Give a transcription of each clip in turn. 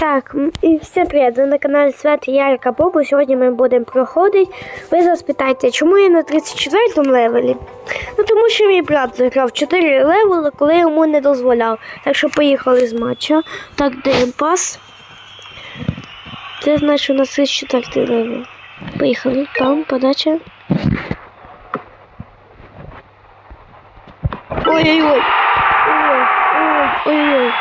Так, і всім привіт! Ви на каналі Свят Ярика Бобу. Сьогодні ми будемо проходити. Ви зараз питаєте, чому я на 34 левелі? Ну тому що мій брат заграв 4 левели, коли йому не дозволяв. Так що поїхали з матча. Так, де пас. Це значить у нас 34 левел. Поїхали. Там подача. Ой-ой-ой. Ой-ой-ой.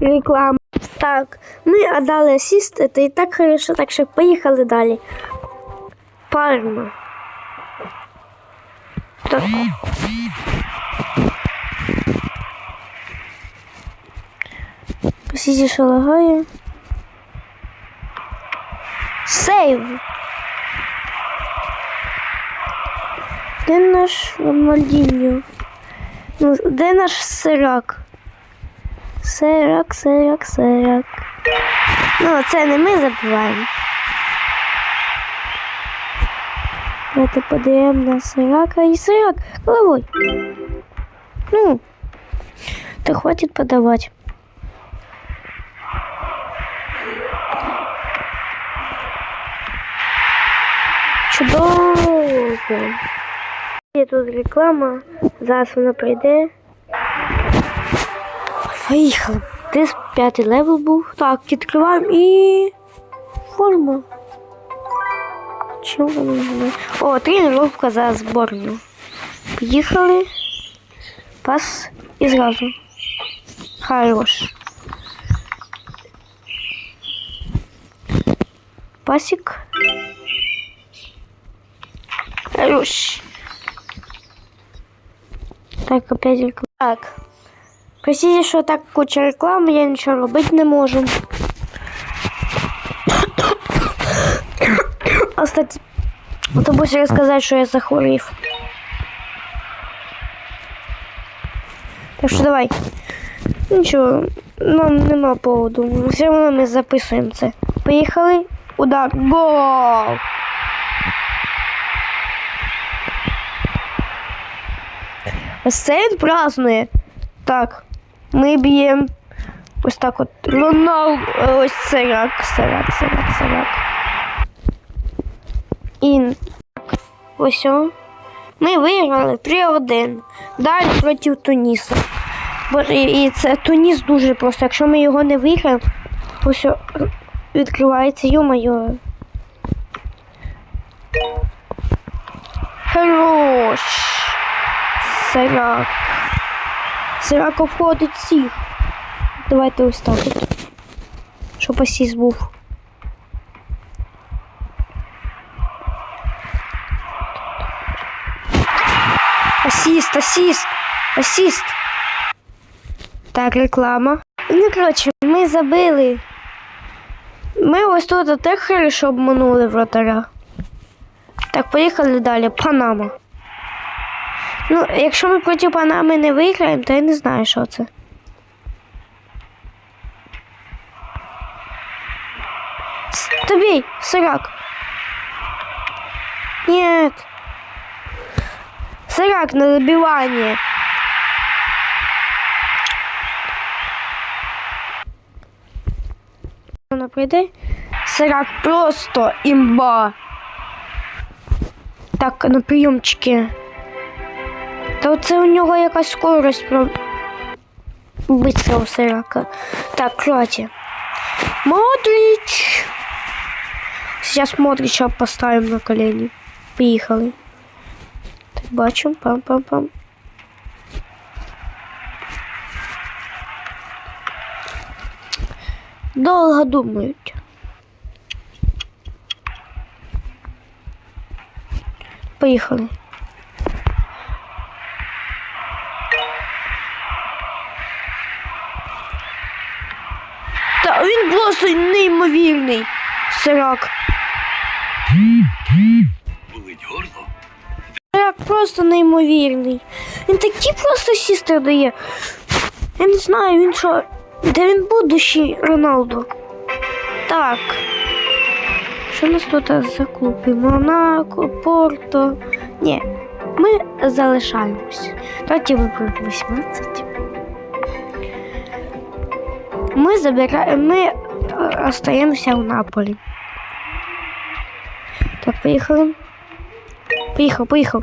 Реклама. Так, ми отдали асіст, це і так хорошо, так що поїхали далі. Парма. Так. Посіді, що лагає. Сейв. Де наш Рональдіньо? Ну, де наш сирак? Сирак, сирак, сирак. Ну, це не ми забуваємо. Давайте подивимо на сирака і сирак головой. Ну, то хватит подавать. Чудово. Є тут реклама, зараз вона прийде. Поїхали. Десь п'ятий левел був. Так, відкриваємо і. Форма. Чому вона не? О, тренировка за зборну. Поїхали. Пас і зразу. Хорош. Пасик. Хорош. Так, опять. Так. Простите, що так куча реклами, я нічого робити не можу. А, кстати, забув розказати, що я захворів. Так що давай. Нічого, нам нема поводу. Все одно ми записуємо це. Поїхали. Удар. Гол! Ось празднує. Так, ми б'ємо ось так от. Ронал, ось сирак, сирак, сирак, сирак. І ось о. Ми виграли 3-1. Далі проти Туніса. І це Туніс дуже просто. Якщо ми його не виграємо, ось о, відкривається, йо-моє. Хорош. Сирак. Сирако входить всіх. Давайте ось так от. Щоб асіст був. Асіст, асіст, асіст. Так, реклама. Ну, коротше, ми забили. Ми ось тут так хорошо обманули вратаря. Так, поїхали далі. Панама. Ну, якщо ми проти Панами не виграємо, то я не знаю, що це. Тобі, сирак. Нет. Сирак на добивание. Вона прийде. Сирак просто імба. Так, на прийомчики. Та оце у нього якась скорость про биться у. Так, кстати. Модрич. Сейчас Модрича поставим на колени. Поїхали. Так, бачимо. Пам-пам-пам. Долго думають. Поїхали. Сирак. Болить горло? Просто неймовірний. Він такі просто сістер дає. Я не знаю, він що. Де він будущий Роналду? Так. Що у нас тут за клуби? Монако, Порто. Ні, ми залишаємось. Давайте виберемо 18. ми забираємо, ми е, остаємося в Наполі. Так, поїхали. Поїхав, поїхав.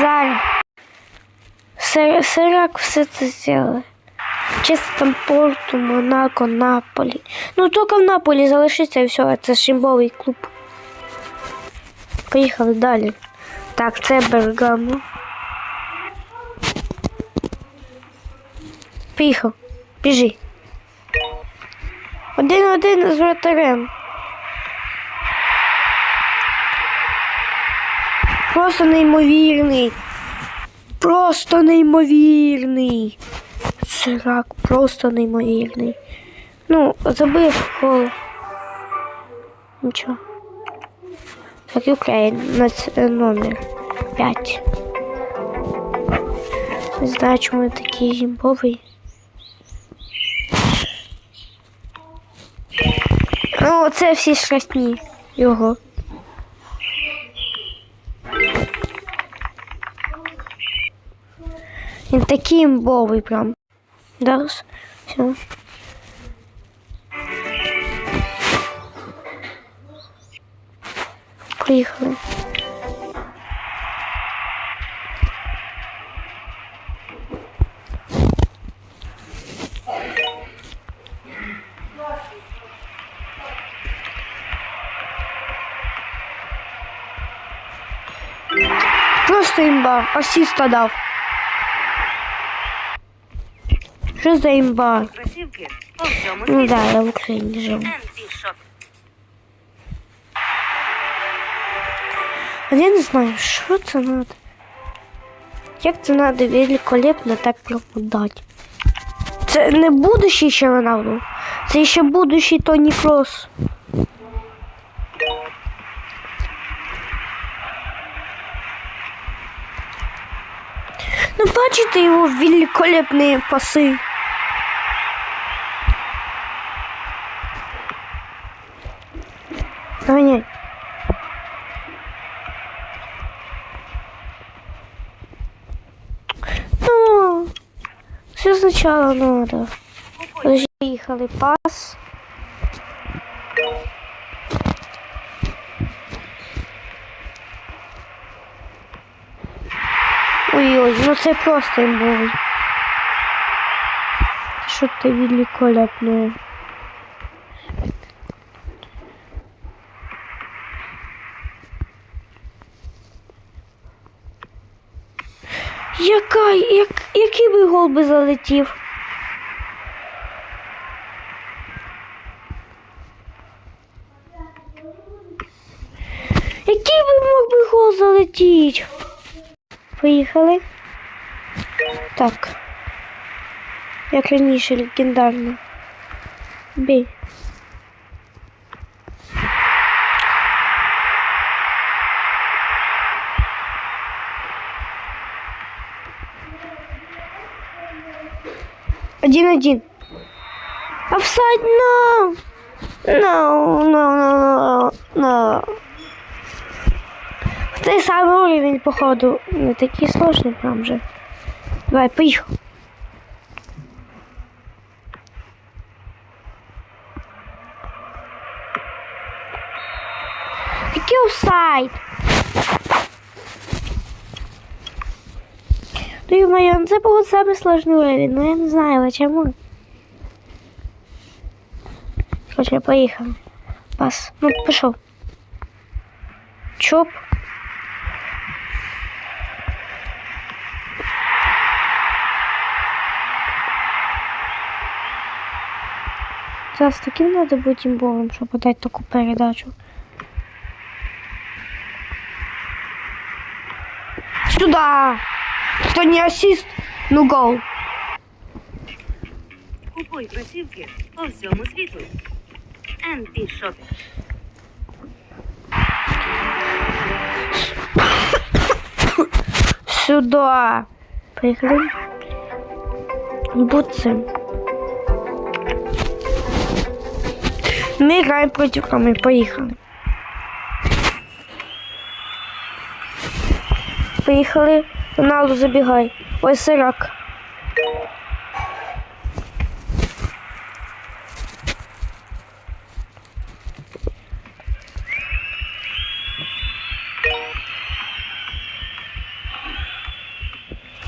Зараз. Сир- Сирак все це зробили. Чисто там Порту, Монако, Наполі. Ну, тільки в Наполі залишиться і все, це шимбовий клуб. Поїхали далі. Так, це Бергамо. Поїхав. Біжи. Один-один з вратарем. Просто неймовірний. Просто неймовірний. Сирак, просто неймовірний. Ну, забив гол. Нічого. Так, Україна, нац- е, номер 5. Не знаю, чому такий гімбовий. Ну, це всі страшні його. Він такий імбовий прям. Зараз. Все. Поїхали. Імба, асіста дав. Що за імба? Ну да, я в Україні живу. А я не знаю, що це надо. Як це надо великолепно так пропадати? Це не будущий ще Роналду. Це ще будущий Тоні Кросс. Ну, бачите його великолепні паси. Ганяй. Ну, все сначала надо. Подожди, поехали. Пас. Ой-ой, ну це просто імбовий. Що ти великолепне. Яка, як, який би гол би залетів? Який би мог би гол залетіти? Поїхали. Так. Як раніше легендарно. Бій. Один-один. Офсайд, no! No, no, no, no. Цей самий уровень, походу, не такий сложний прям же. Давай, поїхав. Який офсайд? Ну, ё-моё, ну це був самий сложний уровень, ну я не знаю, а чому. Короче, я поїхав. Пас. Ну, пішов. Чоп. Зараз таким надо бути імбовим, щоб подати таку передачу. Сюда! Кто не ассист, ну гол. Купуй кросівки по всьому світу. Ентішот. Сюда. Поехали. Бутсы. Мы играем против камы. Поехали. Поїхали. Роналду забігай. Ой, сирак.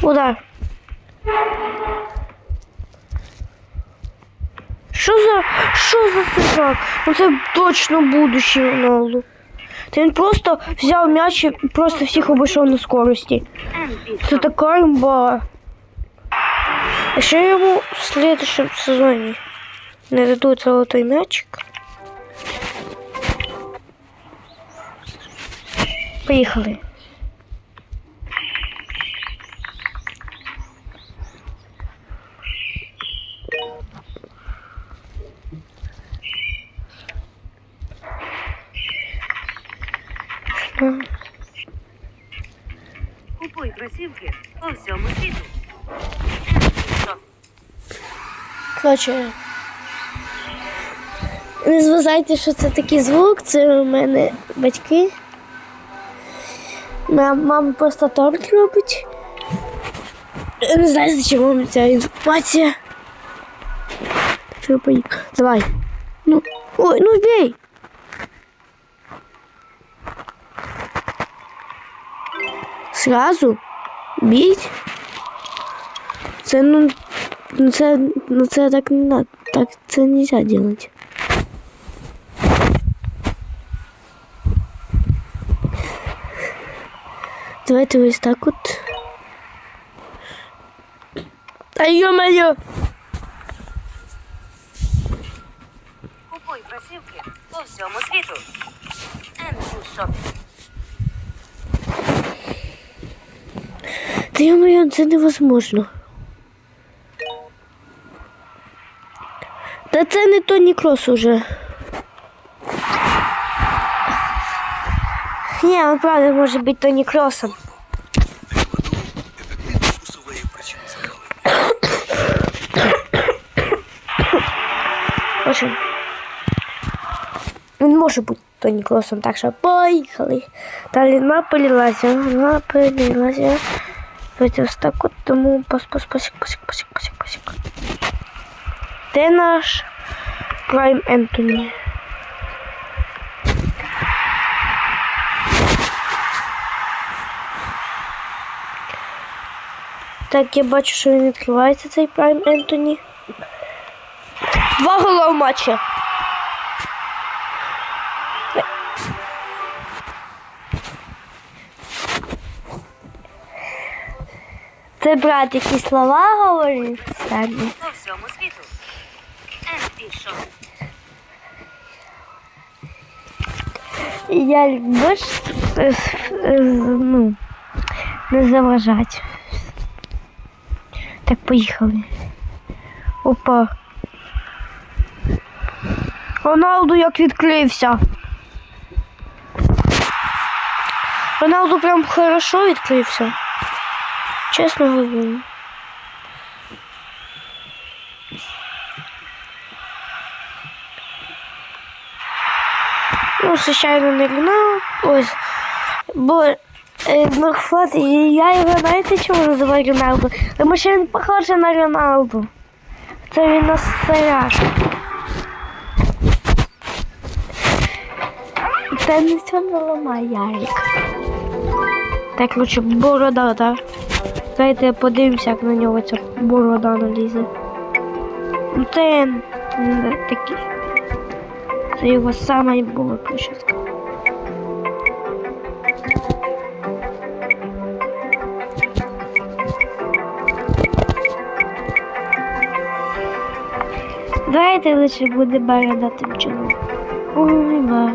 Удар. Що за що за сирак? Ну це точно будущий Роналду. Та він просто взяв м'яч і просто всіх обійшов на скорості. Це така імба. А ще йому в следующем сезоні не дадуть золотой м'ячик. Поїхали. Купуй кросівки по всьому світу. Коротше, не зважайте, що це такий звук, це у мене батьки. Мама просто торт робить. Не знаю, за чому мені ця інформація. Давай. Ну, ой, ну бей. Сразу бить? Це ну Ну це, ну це так не надо. Так це нельзя делать. Давайте ось так от. Та ё-моё! Купуй кросівки по всьому світу. Ен Бішоп. Та ё-моё, це невозможно. Та це не Тоні Крос уже. Ні, він правда може бути Тоні Кросом. Эффективно усуває причину запалення. В общем, він може бути Тоні Кросом, так що поїхали. Далі вона полілася. Давайте ось так от, тому пас, пасік, пасік, пасік, пасік, пасік. Де наш Прайм Ентоні? Так, я бачу, що він відкривається цей Прайм Ентоні. Два гола в. Це брат якісь слова говорить самі. По всьому світу. Ен я люблю е, е, ну, не заважати. Так, поїхали. Опа. Роналду як відкрився. Роналду прям хорошо відкрився. Чесно говорю. Ну, звичайно, не Роналду. Ось. Бо е, ну, хват, і я його знаєте чому називаю Роналду? Тому що він похожий на Роналду. Це він на старяк. Та нічого не ламає. Так, лучше борода, так? Давайте подивимося, як на нього ця борода налізе. Ну це такий. Це його саме було прическа. Давайте лише буде бородатим чоловіком. Ой, ба.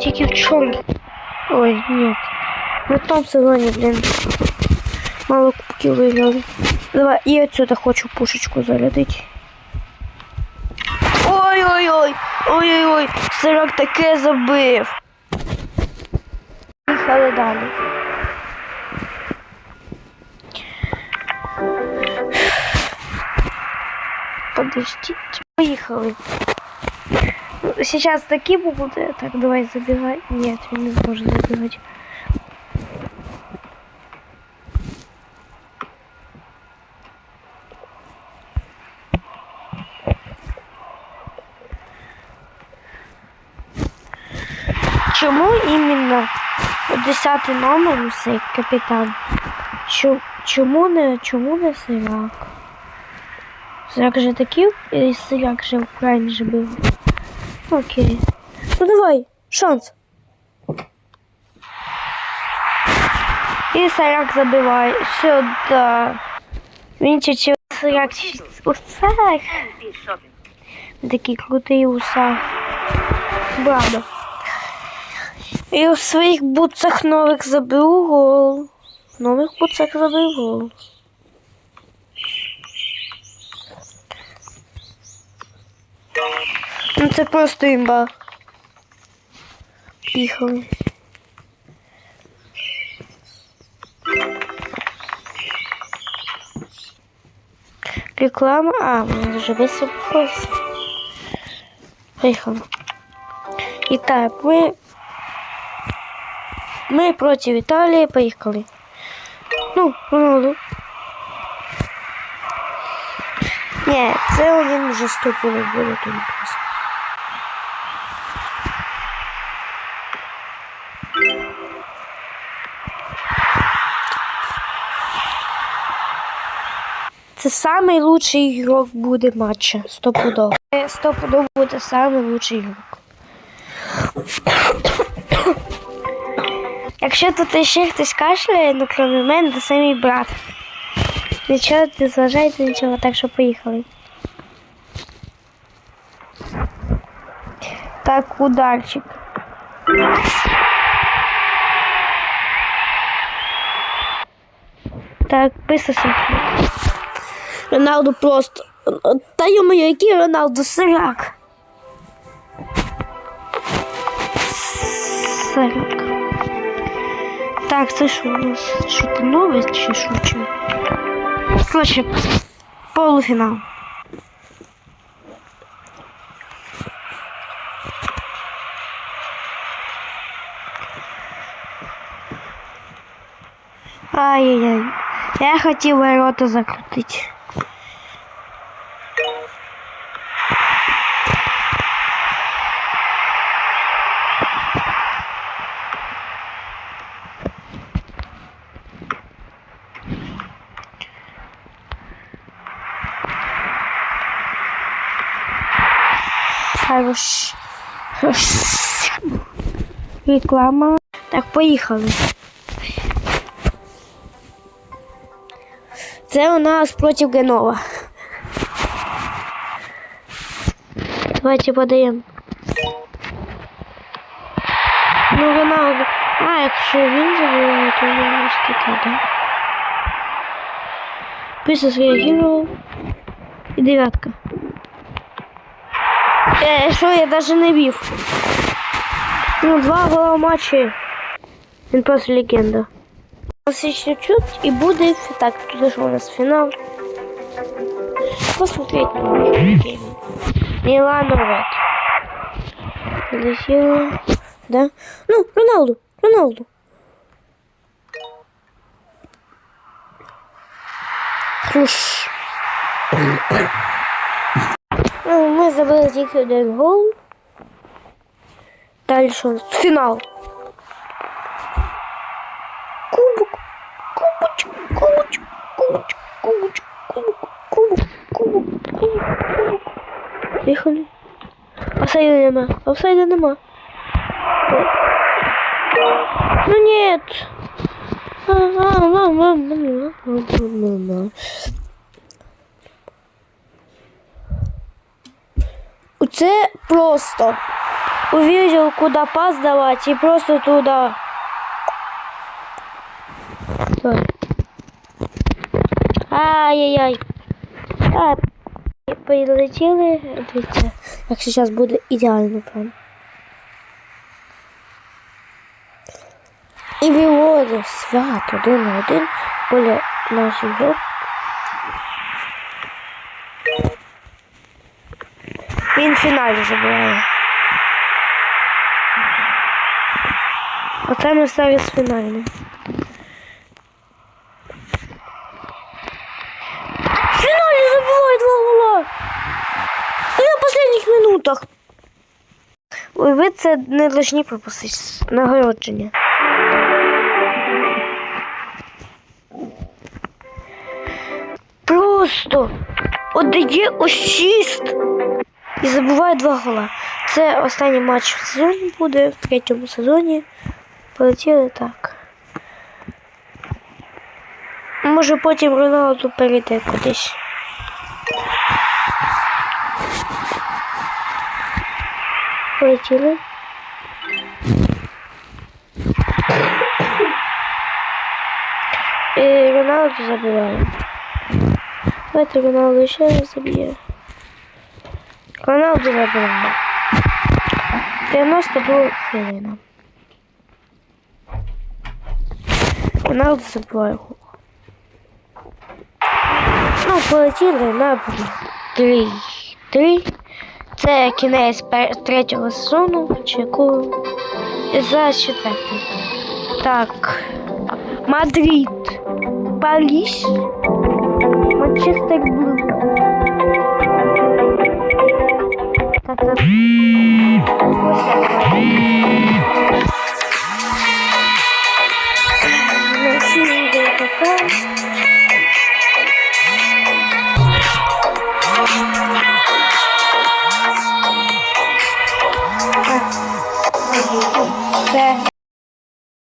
Тільки в чому? Ой, ні. В тому сезоні, блін. Мало кубків виграли. Давай, і отсюда хочу пушечку зарядити. Ой-ой-ой! Ой-ой-ой! Сирок таке забив. Їхали далі. Подождите. Поїхали. Сейчас такі буде. Так, давай забігай. Ні, він не зможе забігати. Чому іменно 10 номер цей капітан? Чому не чому не сирак? Сирак же такий, і сирак же в же був. Окей. Ну давай, шанс. І сирак забиває. Сюди. Він сирак чуть усах. Такий крутий усах. Браво. І у своїх бутсах нових забив гол. В нових бутсах забив гол. Ну це просто імба. Піхали. Реклама. А, мы уже быстро походим. Поехали. Итак, мы... Мы против Италии. Поехали. Ну, Роналду. Ні, це один вже стопили буде тут просто. Це самий лучший ігрок буде матча. Стопудово. Це Стопудово буде самий лучший ігрок. Якщо тут ще хтось кашляє, ну крім мене, то це мій брат. Нічого, не зважайте нічого, так що поїхали. Так, ударчик. Так, писався. Роналду просто. Та йому, який Роналду сирак. Сирак. Так, це що у нас? Що то нове чи що? Чи? Коротше, полуфінал. Ай-яй-яй. Я хотів ворота закрутити. Реклама. Так, поїхали. Це у нас проти Генова. Давайте подаємо. Ну, Роналду. А, якщо він забиває, то він ось таке, да? Писа зреагував. І дев'ятка. Е, що я навіть не вів. Ну, два гола в матчі. Він просто легенда. У нас ще чуть-чуть и будет так, тут же у нас финал. Посмотреть не можем. Милан Рот. Полетела. Да? Ну, Роналду, Роналду. Хуш. Забили тільки один гол. Далі що? Фінал. Кубок. Кубочек, кубочек, кубочек, кубочек, кубок, кубок, кубок, кубок, кубок. Поїхали. Офсайда нема. Офсайда нема. Ну нет. Це просто увидел, куда пас давать, и просто туда. Ай-яй-яй. А, полетіли. Дивіться, якщо зараз буде ідеально прям. І виводить свят один на один поле наш ігрок. Він фіналі забирає. Оце ми зараз фінальний. Фіналі забиває два гола. Та на останніх минутах. Ой, ви це не должні пропустити. Нагородження. Просто отдає асіст і забуває два гола. Це останній матч в сезоні буде в третьому сезоні. Полетіли так. Може потім Роналду перейде кудись. Полетіли. І Роналду забиває. Давайте Роналду ще раз заб'є. Роналду забиває. 92 хвилина. Роналду забиває гол. Ну, полетіли на три. Три. Це кінець третього сезону, якого? За четвертий. Так. Мадрид. Париж. Манчестер Música